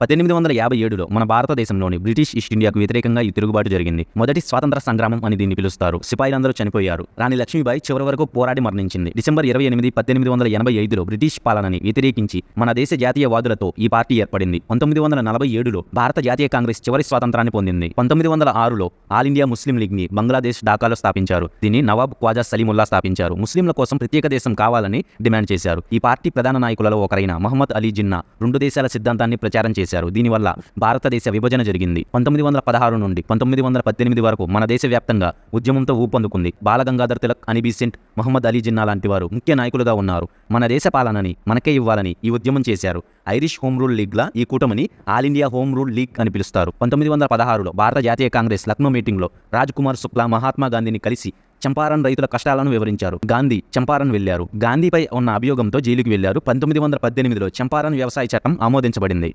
పద్దెనిమిది వందల యాభై ఏడులో మన భారతదేశంలోని బ్రిటిష్ ఈస్ట్ ఇండియాకు వ్యతిరేకంగా ఈ తిరుగుబాటు జరిగింది. మొదటి స్వాతంత్ర సంగ్రామం అని దీన్ని పిలుస్తారు. సిపాయిలందరూ చనిపోయారు. రాణి లక్ష్మీబాయి చివరి వరకు పోరాడి మరణించింది. డిసెంబర్ ఇరవై ఎనిమిది పద్దెనిమిది వందల ఎనభై ఐదులో బ్రిటిష్ పాలనని వ్యతిరేకించి మన దేశ జాతీయవాదులతో ఈ పార్టీ ఏర్పడింది. పంతొమ్మిది వందల నలభై ఏడులో భారత జాతీయ కాంగ్రెస్ చివరి స్వాతంత్రాన్ని పొందింది. పంతొమ్మిది వందల ఆరులో ఆల్ ఇండియా ముస్లిం లీగ్ని బంగ్లాదేశ్ ఢాకాలో స్థాపించారు. దీన్ని నవాబ్ ఖ్వాజా సలీముల్లా స్థాపించారు. ముస్లింల కోసం ప్రత్యేక దేశం కావాలని డిమాండ్ చేశారు. ఈ పార్టీ ప్రధాన నాయకులలో ఒకరైన మహమ్మద్ అలీ జిన్నా రెండు దేశాల సిద్ధాంతాన్ని ప్రచారం చేశారు. దీనివల్ల భారతదేశ విభజన జరిగింది. పంతొమ్మిది వందల పదహారు నుండి పంతొమ్మిది వందల పద్దెనిమిది వరకు మన దేశ వ్యాప్తంగా ఉద్యమంతో ఊపందుకుంది. బాలగంగాధర్ తిలక్ అని బీసెంట్ మహమ్మద్ అలీ జిన్నా లాంటి వారు ముఖ్య నాయకులుగా ఉన్నారు. మన దేశ పాలనని మనకే ఇవ్వాలని ఈ ఉద్యమం చేశారు. ఐరిష్ హోమ్ రూల్ లీగ్లా ఈ కూటమిని all India home rule league అని పిలుస్తారు. పంతొమ్మిది వందల పదహారులో భారత జాతీయ కాంగ్రెస్ లక్నో మీటింగ్లో రాజ్ కుమార్ శుక్లా మహాత్మా గాంధీని కలిసి చంపారన్ రైతుల కష్టాలను వివరించారు. గాంధీ చంపారన్ వెళ్ళారు గాంధీపై ఉన్న అభియోగంతో జైలుకి వెళ్ళారు పంతొమ్మిది వందల పద్దెనిమిదిలో చంపారన్ వ్యవసాయ చట్టం ఆమోదించబడింది.